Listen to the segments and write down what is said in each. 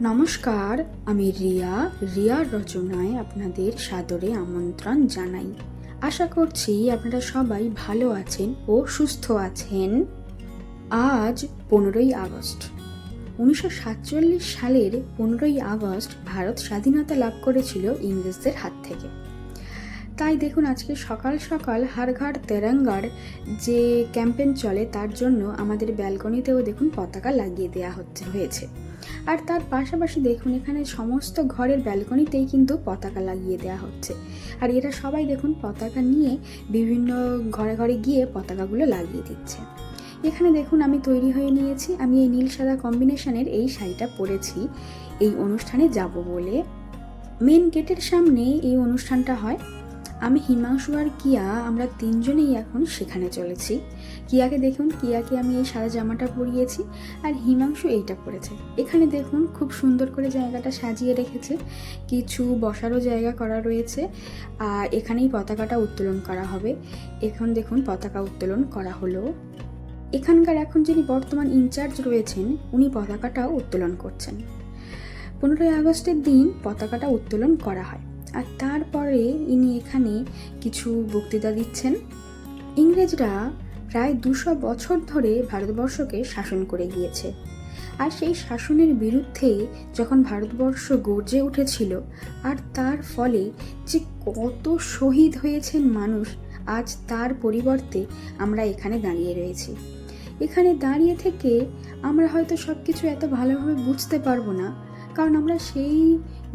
নমস্কার, আমি রিয়া। রিয়ার রচনায় আপনাদের সাদরে আমন্ত্রণ জানাই। আশা করছি আপনারা সবাই ভালো আছেন ও সুস্থ আছেন। আজ পনেরোই আগস্ট। উনিশশো সাতচল্লিশ সালের পনেরোই আগস্ট ভারত স্বাধীনতা লাভ করেছিল ইংরেজদের হাত থেকে। তাই দেখুন, আজকে সকাল সকাল হারঘাট তেরঙ্গার যে ক্যাম্পেন চলে, তার জন্য আমাদের ব্যালকনিতেও দেখুন পতাকা লাগিয়ে দেওয়া হচ্ছে, হয়েছে। আর তার পাশাপাশি দেখুন, এখানে সমস্ত ঘরের ব্যালকনিতেই কিন্তু পতাকা লাগিয়ে দেওয়া হচ্ছে। আর এরা সবাই দেখুন পতাকা নিয়ে বিভিন্ন ঘরে ঘরে গিয়ে পতাকাগুলো লাগিয়ে দিচ্ছে। এখানে দেখুন, আমি তৈরি হয়ে নিয়েছি, আমি এই নীল সাদা কম্বিনেশনের এই শাড়িটা পরেছি, এই অনুষ্ঠানে যাব বলে। মেন গেটের সামনে এই অনুষ্ঠানটা হয়। আমি হিমাংশু আর কিয়া, আমরা তিনজনেই এখন সেখানে চলেছি। কিয়াকে দেখুন, কিয়াকে আমি এই সাদা জামাটা পরিয়েছি আর হিমাংশু এইটা পরেছে। এখানে দেখুন, খুব সুন্দর করে জায়গাটা সাজিয়ে রেখেছে। কিছু বসারও জায়গা করা রয়েছে। আর এখানেই পতাকাটা উত্তোলন করা হবে। এখন দেখুন, পতাকা উত্তোলন করা হলো। এখানকার এখন যিনি বর্তমান ইনচার্জ রয়েছেন, উনি পতাকাটাও উত্তোলন করছেন। পনেরোই আগস্টের দিন পতাকাটা উত্তোলন করা হয়। আর তারপরে ইনি এখানে কিছু বক্তৃতা দিচ্ছেন। ইংরেজরা প্রায় দুশো বছর ধরে ভারতবর্ষকে শাসন করে গিয়েছে। আর সেই শাসনের বিরুদ্ধে যখন ভারতবর্ষ গর্জে উঠেছিল, আর তার ফলে যে কত শহীদ হয়েছেন মানুষ, আজ তার পরিবর্তে আমরা এখানে দাঁড়িয়ে রয়েছি। এখানে দাঁড়িয়ে থেকে আমরা হয়তো সব কিছু এত ভালোভাবে বুঝতে পারব না কারণ আমরা সেই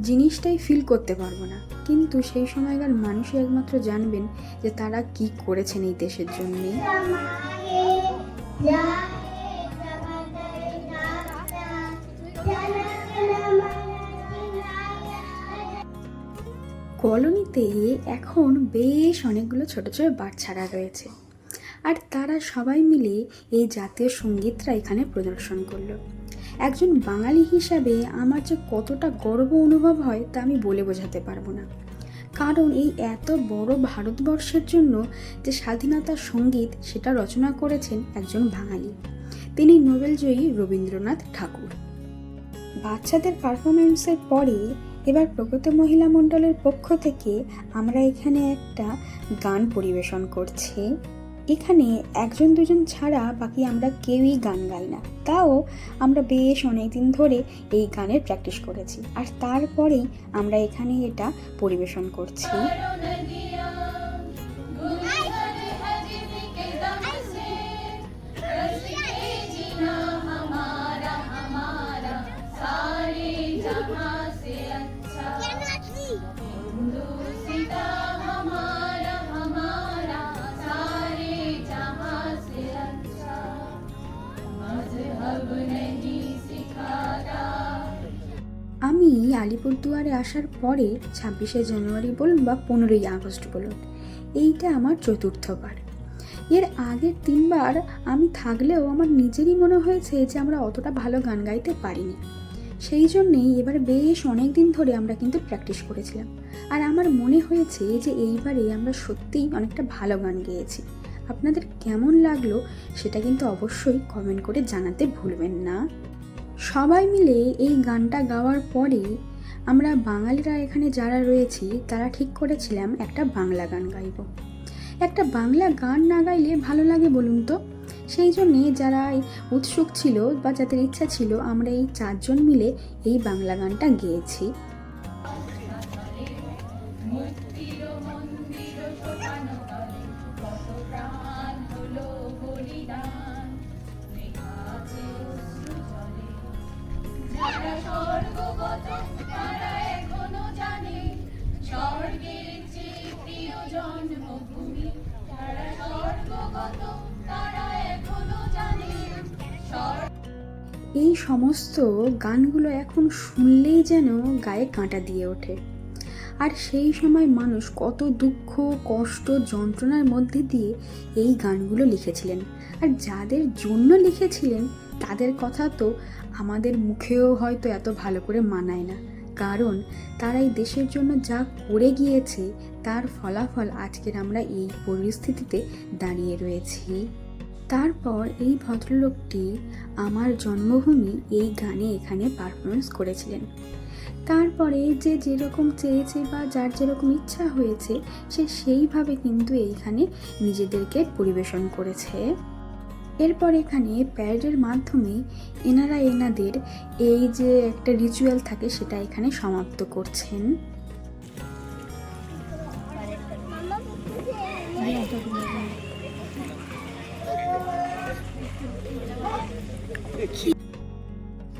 জিনিসটাই ফিল করতে পারব না। কিন্তু সেই সময়কার মানুষই একমাত্র জানবেন যে তারা কি করেছেন এই দেশের জন্যে। কলোনিতে এখন বেশ অনেকগুলো ছোট ছোট বাচ্চারা রয়েছে। আর তারা সবাই মিলে এই জাতীয় সঙ্গীতটা এখানে প্রদর্শন করল। একজন বাঙালি হিসাবে আমার যে কতটা গর্ব অনুভব হয় তা আমি বলে বোঝাতে পারব না। কারণ এই এত বড় ভারতবর্ষের জন্য যে স্বাধীনতার সংগীত সেটা রচনা করেছেন একজন বাঙালি। তিনি নোবেলজয়ী রবীন্দ্রনাথ ঠাকুর। বাচ্চাদের পারফরমেন্সের পরে এবার প্রগত মহিলা মণ্ডলের পক্ষ থেকে আমরা এখানে একটা গান পরিবেশন করছি। এখানে একজন দুজন ছাড়া বাকি আমরা কেউই গান গাই না। তাও আমরা বেশ অনেক দিন ধরে এই গানের প্র্যাকটিস করেছি। আর তারপরেই আমরা এখানে এটা পরিবেশন করছি। আলিপুরদুয়ারে আসার পরে ছাব্বিশে জানুয়ারি বলুন বা পনেরোই আগস্ট বলুন, এইটা আমার চতুর্থবার এর আগের তিনবার আমি থাকলেও আমার নিজেরই মনে হয়েছে যে আমরা অতটা ভালো গান গাইতে পারিনি। সেই জন্যেই এবার বেশ অনেক দিন ধরে আমরা কিন্তু প্র্যাকটিস করেছিলাম। আর আমার মনে হয়েছে যে এইবারে আমরা সত্যিই অনেকটা ভালো গান গেয়েছি। আপনাদের কেমন লাগল সেটা কিন্তু অবশ্যই কমেন্ট করে জানাতে ভুলবেন না। সবাই মিলে এই গানটা গাওয়ার পরে আমরা বাঙালিরা এখানে যারা রয়েছি, তারা ঠিক করেছিলাম একটা বাংলা গান গাইব। একটা বাংলা গান না গাইলে ভালো লাগে বলুন তো? সেই জন্যে যারা উৎসুক ছিল বা যাদের ইচ্ছা ছিল, আমরা এই চারজন মিলে এই বাংলা গানটা গেয়েছি। স্বর্গগত এই সমস্ত গানগুলো এখন শুনলেই যেন গায়ে কাঁটা দিয়ে ওঠে। আর সেই সময় মানুষ কত দুঃখ, কষ্ট, যন্ত্রণার মধ্যে দিয়ে এই গানগুলো লিখেছিলেন। আর যাদের জন্য লিখেছিলেন তাদের কথা তো আমাদের মুখেও হয়তো এত ভালো করে মানায় না। কারণ তারা এই দেশের জন্য যা করে গিয়েছে, তার ফলাফল আজকের আমরা এই পরিস্থিতিতে দাঁড়িয়ে রয়েছি। তারপর এই ভদ্রলোকটি আমার জন্মভূমি এই গানে এখানে পারফরমেন্স করেছিলেন। তারপরে যে যেরকম চেয়েছে বা যার যেরকম ইচ্ছা হয়েছে, সে সেইভাবে কিন্তু এইখানে নিজেদেরকে পরিবেশন করেছে। এরপর এখানে প্যারেডের মাধ্যমে এনারা এনাদের এই যে একটা রিচুয়াল থাকে সেটা এখানে সমাপ্ত করছেন।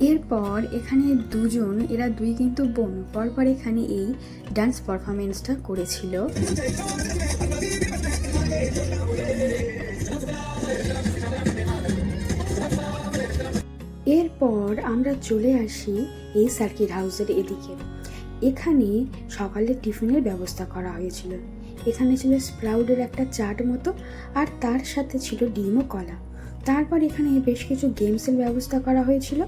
এরপর এখানে দুজন, এরা দুই কিন্তু বোন, পরপর এখানে এই ডান্স পারফরমেন্সটা করেছিল। এরপর আমরা চলে আসি এই সার্কিট হাউসের এদিকে। এখানে সকালে টিফিনের ব্যবস্থা করা হয়েছিল। এখানে ছিল স্প্রাউডের একটা চাট মতো, আর তার সাথে ছিল ডিম ও কলা। তারপর এখানে বেশ কিছু গেমসের ব্যবস্থা করা হয়েছিল।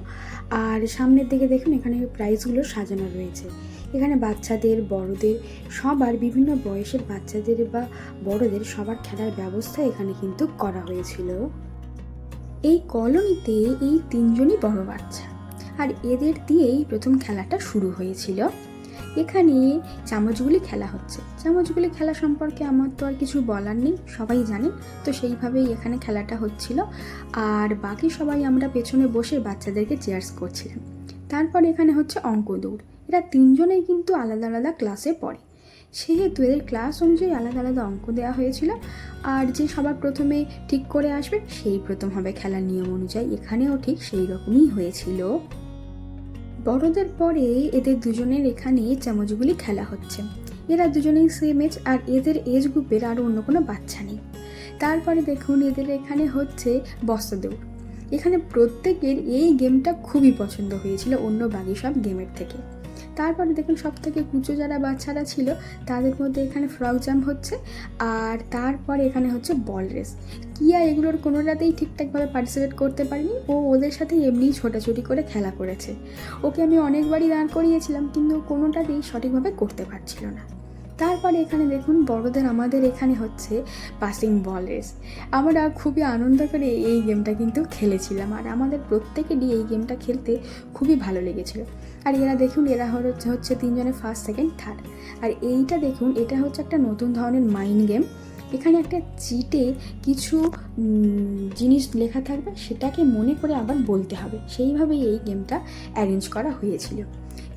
আর সামনের দিকে দেখুন, এখানে প্রাইজগুলো সাজানো রয়েছে। এখানে বাচ্চাদের, বড়দের, সবার, বিভিন্ন বয়সের বাচ্চাদের বা বড়দের সবার খেলার ব্যবস্থা এখানে কিন্তু করা হয়েছিল। এই কলোনিতে এই তিনজনই বড় বাচ্চা। আর এদের দিয়েই প্রথম খেলাটা শুরু হয়েছিল। এখানে চামচগুলি খেলা হচ্ছে। চামচগুলি খেলা সম্পর্কে আমার তো আর কিছু বলার নেই, সবাই জানেন। তো সেইভাবেই এখানে খেলাটা হচ্ছিল। আর বাকি সবাই আমরা পেছনে বসে বাচ্চাদেরকে চেয়ার্স করছিলাম। তারপর এখানে হচ্ছে অঙ্ক দৌড়। এরা তিনজনেই কিন্তু আলাদা আলাদা ক্লাসে পড়ে। সেহেতু এদের ক্লাস অনুযায়ী আলাদা আলাদা অঙ্ক দেওয়া হয়েছিল। আর যে সবার প্রথমে ঠিক করে আসবে, সেই প্রথম হবে খেলার নিয়ম অনুযায়ী। এখানেও ঠিক সেই রকমই হয়েছিল। বড়দের পরে এদের দুজনের এখানে চামচগুলি খেলা হচ্ছে। এরা দুজনেই সেম এজ আর এদের এজ গ্রুপের আর অন্য কোনো বাচ্চা নেই। তারপরে দেখুন এদের এখানে হচ্ছে বস্তা এখানে প্রত্যেকের এই গেমটা খুবই পছন্দ হয়েছিল অন্য বাকি সব গেমের থেকে। তারপরে দেখুন সব থেকে কুচো যারা বাচ্চারা ছিল, তাদের মধ্যে এখানে ফ্রক জাম্প হচ্ছে, আর তারপরে এখানে হচ্ছে বল রেস কিয়া এগুলোর কোনোটাতেই ঠিকঠাকভাবে পার্টিসিপেট করতে পারেনি, ও ওদের সাথে এমনিই ছোটাছুটি করে খেলা করেছে। ওকে আমি অনেকবারই দাঁড় করিয়েছিলাম, কিন্তু কোনোটাতেই সঠিকভাবে করতে পারছিল না। তারপরে এখানে দেখুন বড়দের আমাদের এখানে হচ্ছে পাসিং বল রেস আমরা খুবই আনন্দ করে এই গেমটা কিন্তু খেলেছিলাম। আর আমাদের প্রত্যেকেরই এই গেমটা খেলতে খুবই ভালো লেগেছিল। আর এরা দেখুন, এরা হচ্ছে হচ্ছে তিনজনে ফার্স্ট সেকেন্ড থার্ড আর এইটা দেখুন, এটা হচ্ছে একটা নতুন ধরনের মাইন্ড গেম এখানে একটা চিটে কিছু জিনিস লেখা থাকবে, সেটাকে মনে করে আবার বলতে হবে। সেইভাবেই এই গেমটা অ্যারেঞ্জ করা হয়েছিল।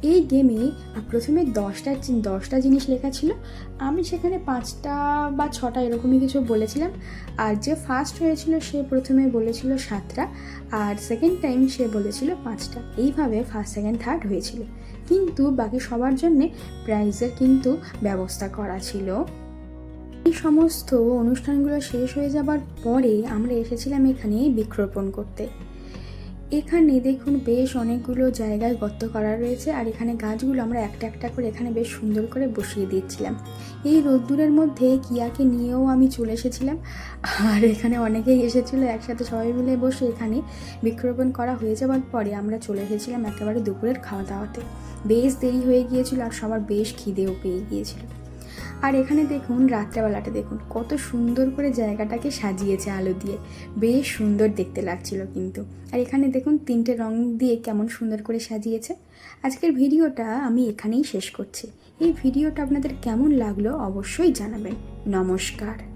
এই গেমে প্রথমে দশটা দশটা জিনিস লেখা ছিল। আমি সেখানে পাঁচটা বা ছটা এরকমই কিছু বলেছিলাম। আর যে ফার্স্ট হয়েছিল সে প্রথমে বলেছিল সাতটা, আর সেকেন্ড টাইম সে বলেছিল পাঁচটা। এইভাবে ফার্স্ট সেকেন্ড থার্ড হয়েছিল। কিন্তু বাকি সবার জন্যে প্রাইজের কিন্তু ব্যবস্থা করা ছিল। এই সমস্ত অনুষ্ঠানগুলো শেষ হয়ে যাবার পরে আমরা এসেছিলাম এখানে বৃক্ষরোপণ করতে। এখানে দেখুন বেশ অনেকগুলো জায়গায় গর্ত করা রয়েছে আর এখানে গাছগুলো আমরা একটা একটা করে এখানে বেশ সুন্দর করে বসিয়ে দিচ্ছিলাম এই রোদ্দুরের মধ্যে কিয়াকে নিয়েও আমি চলে এসেছিলাম। আর এখানে অনেকেই এসেছিল একসাথে সবাই মিলে বসে এখানে বৃক্ষরোপণ করা হয়ে যাওয়ার পরে আমরা চলে এসেছিলাম একেবারে দুপুরের খাওয়া দাওয়াতে। বেশ দেরি হয়ে গিয়েছিল আর সবার বেশ খিদেও পেয়ে গিয়েছিল। আর এখানে দেখুন, রাত্রেবেলাটা দেখুন, কত সুন্দর করে জায়গাটাকে সাজিয়েছে আলো দিয়ে। বেশ সুন্দর দেখতে লাগছিল কিন্তু। আর এখানে দেখুন, তিনটে রং দিয়ে কেমন সুন্দর করে সাজিয়েছে। আজকের ভিডিওটা আমি এখানেই শেষ করছি। এই ভিডিওটা আপনাদের কেমন লাগল অবশ্যই জানাবেন। নমস্কার।